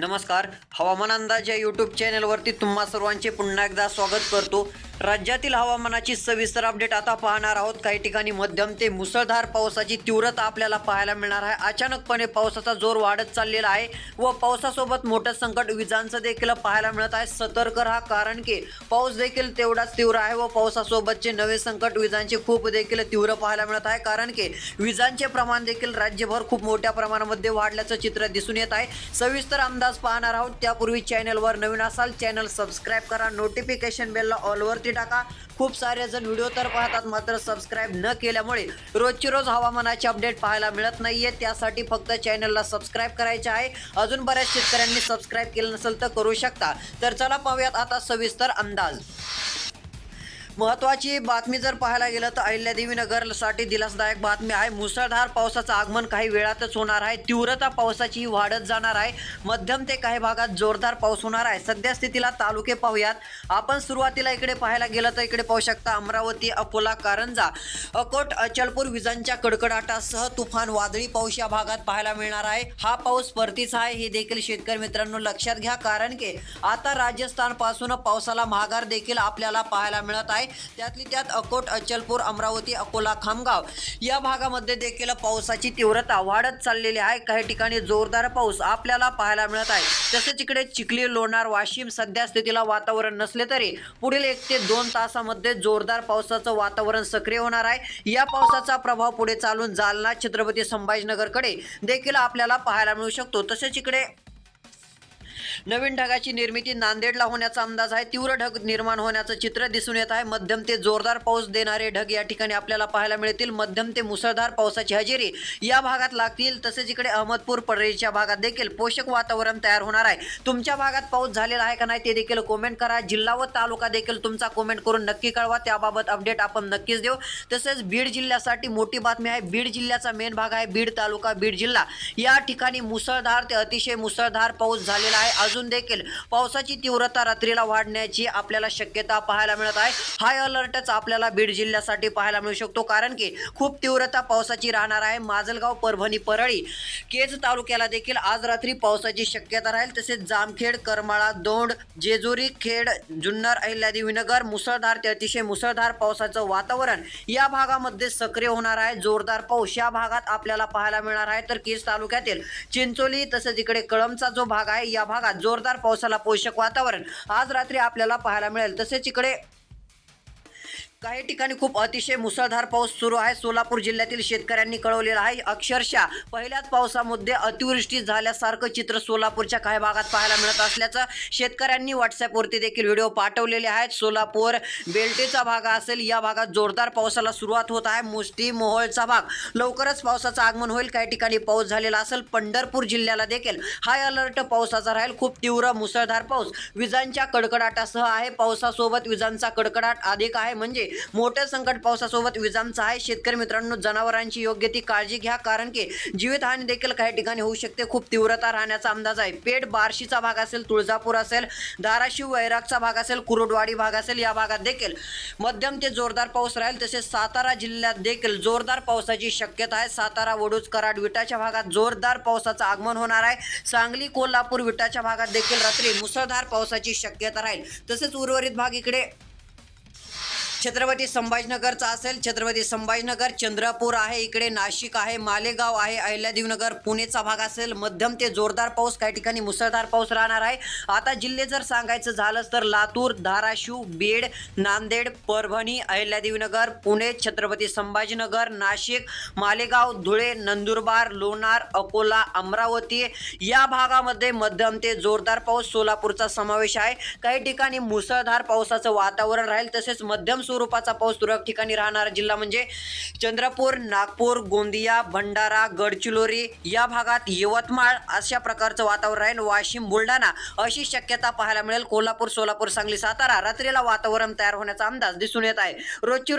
नमस्कार. हवामान अंदाज या यूट्यूब चॅनलवरती तुम्हा सर्वांचे पुन्हा एकदा स्वागत करतो. राज्यातील हवामानाची सविस्तर अपडेट आता पाहणार आहोत. काही ठिकाणी मध्यम ते मुसळधार पावसाची तीव्रता आपल्याला पाहायला मिळणार आहे. अचानकपणे पावसाचा जोर वाढत चाललेला आहे व पावसासोबत मोठं संकट विजांचं देखील पाहायला मिळत आहे. सतर्क राहा कारण की पाऊस देखील तेवढाच तीव्र आहे व पावसासोबतचे नवे संकट विजांचे खूप देखील तीव्र पाहायला मिळत आहे. कारण की विजांचे प्रमाण देखील राज्यभर खूप मोठ्या प्रमाणामध्ये वाढल्याचं चित्र दिसून येत आहे. सविस्तर अंदाज पाहणार आहोत. त्यापूर्वी चॅनलवर नवीन असाल चॅनल सबस्क्राईब करा. नोटिफिकेशन बेलला ऑलवरती टाका. खूप सारे जण व्हिडिओ तर पाहतात मात्र सबस्क्राईब न केल्यामुळे रोजची रोज हवामानाचे अपडेट पाहायला मिळत नाहीये. त्यासाठी फक्त चॅनलला सबस्क्राईब करायचे आहे. अजून बऱ्याच शेतकऱ्यांनी सबस्क्राईब केलं नसेल तर करू शकता. तर चला पाहूयात आता सविस्तर अंदाज. महत्वाची बातमी जर पाहायला गेलं तर अहिल्यादेवी नगरसाठी दिलासदायक बातमी आहे. मुसळधार पावसाचं आगमन काही वेळातच होणार आहे. तीव्रता पावसाची वाढत जाणार आहे. मध्यम ते काही भागात जोरदार पाऊस होणार आहे. सध्या स्थितीला तालुके पाहूयात. आपण सुरुवातीला इकडे पाहायला गेलं तर इकडे पाहू शकता अमरावती अकोला कारंजा अकोट अचलपूर विजांच्या कडकडाटासह तुफान वादळी पाऊस या भागात पाहायला मिळणार आहे. हा पाऊस परतीचा आहे हे देखील शेतकरी मित्रांनो लक्षात घ्या. कारण की आता राजस्थानपासून पावसाला महागार देखील आपल्याला पाहायला मिळत आहे. त्यातली त्यात अकोट अचलपूर अमरावती अकोला खामगाव या भागामध्ये देखील पावसाची तीव्रता वाढत चाललेली आहे. काही ठिकाणी जोरदार पाऊस आपल्याला पाहायला मिळत आहे. तसेच इकडे चिखली लोणार वाशिम सध्या स्थितीला वातावरण नसले तरी पुढील एक ते दोन तासामध्ये जोरदार पावसाचं वातावरण सक्रिय होणार आहे. या पावसाचा प्रभाव पुढे चालून जालना छत्रपती संभाजीनगरकडे देखील आपल्याला पाहायला मिळू शकतो. तसेच इकडे नवीन ढगाची निर्मिती नांदेडला होण्याचा अंदाज आहे. तीव्र ढग निर्माण होण्याचं चित्र दिसून येत आहे. मध्यम ते जोरदार पाऊस देणारे ढग या ठिकाणी आपल्याला पाहायला मिळतील. मध्यम ते मुसळधार पावसाची हजेरी या भागात लागतील. तसेच इकडे अहमदपूर पडळीच्या भागात देखील पोषक वातावरण तयार होणार आहे. तुमच्या भागात पाऊस झालेला आहे का नाही ते देखील कॉमेंट करा. जिल्हा व तालुका देखील तुमचा कॉमेंट करून नक्की कळवा. त्याबाबत अपडेट आपण नक्कीच देऊ. तसेच बीड जिल्ह्यासाठी मोठी बातमी आहे. बीड जिल्ह्याचा मेन भाग आहे. बीड तालुका बीड जिल्हा. या ठिकाणी मुसळधार ते अतिशय मुसळधार पाऊस झालेला आहे. अजून देखील पावसाची तीव्रता रात्रीला वाढण्याची आपल्याला शक्यता पाहायला मिळत आहे. हाय अलर्टच आपल्याला बीड जिल्ह्यासाठी पाहायला मिळू शकतो कारण की खूप तीव्रता पावसाची राहणार आहे. माजलगाव परभणी परळी केज तालुक्याला देखील आज रात्री पावसाची शक्यता राहील. तसेच जामखेड करमाळा दोंड जेजुरी खेड जुन्नर अहिल्यादेवीनगर मुसळधार ते अतिशय मुसळधार पावसाचं वातावरण या भागामध्ये सक्रिय होणार आहे. जोरदार पाऊस या भागात आपल्याला पाहायला मिळणार आहे. तर केज तालुक्यातील चिंचोली तसेच इकडे कळमचा जो भाग आहे या भागात जोरदार पावसाला पोषक वातावरण आज रात्री आपल्याला पाहायला मिळेल. तसेच इकडे काही ठिकाणी खूप अतिशय मुसळधार पाऊस सुरू आहे. सोलापूर जिल्ह्यातील शेतकऱ्यांनी कळवलेलं आहे. अक्षरशः पहिल्याच पावसामध्ये अतिवृष्टी झाल्यासारखं चित्र सोलापूरच्या काही भागात पाहायला मिळत असल्याचं शेतकऱ्यांनी व्हॉट्सअपवरती देखील व्हिडिओ पाठवलेले आहेत. सोलापूर बेल्टेचा भाग असेल या भागात जोरदार पावसाला सुरुवात होत आहे. मुष्टी मोहोळचा भाग लवकरच पावसाचं आगमन होईल. काही ठिकाणी पाऊस झालेला असेल पंढरपूर जिल्ह्याला देखील हाय अलर्ट पावसाचा राहील. खूप तीव्र मुसळधार पाऊस विजांच्या कडकडाटासह आहे. पावसासोबत विजांचा कडकडाट अधिक आहे. म्हणजे मोठं संकट पावसासोबत विजांचं आहे. शेतकरी मित्रांनो जनावरांची योग्य ती काळजी घ्या कारण की जीवितहानी देखील काही ठिकाणी होऊ शकते. खूप तीव्रता राहण्याचा अंदाज आहे. पेठ बार्शीचा भाग असेल तुळजापूर असेल धाराशिव वैरागचा भाग असेल कुरुडवाडी भाग असेल या भागात देखील मध्यम ते जोरदार पाऊस राहील. तसेच सातारा जिल्ह्यात देखील जोरदार पावसाची शक्यता आहे. सातारा वडूज कराड विटाच्या भागात जोरदार पावसाचं आगमन होणार आहे. सांगली कोल्हापूर विटाच्या भागात देखील रात्री मुसळधार पावसाची शक्यता राहील. तसेच उर्वरित भाग इकडे छत्रपती संभाजीनगरचा असेल छत्रपती संभाजीनगर चंद्रपूर आहे इकडे नाशिक आहे मालेगाव आहे अहिल्यादेवनगर पुणेचा भाग असेल मध्यम ते जोरदार पाऊस काही ठिकाणी मुसळधार पाऊस राहणार आहे. आता जिल्हे जर सांगायचं झालंच तर लातूर धाराशिव बीड नांदेड परभणी अहिल्यादेवीनगर पुणे छत्रपती संभाजीनगर नाशिक मालेगाव धुळे नंदुरबार लोणार अकोला अमरावती या भागामध्ये मध्यम ते जोरदार पाऊस सोलापूरचा समावेश आहे. काही ठिकाणी मुसळधार पावसाचं वातावरण राहील तसेच मध्यम स्वरूपाचा पाऊस तुरळक ठिकाणी राहणारा. जिल्हा म्हणजे चंद्रपूर नागपूर गोंदिया भंडारा गडचिरोली या भागात यवतमाळ अशा प्रकारचं वातावरण राहील. वाशिम बुलढाणा अशी शक्यता पाहायला मिळेल. कोल्हापूर सोलापूर सांगली सातारा रात्रीला वातावरण तयार होण्याचा अंदाज दिसून येत आहे. रोजची रोज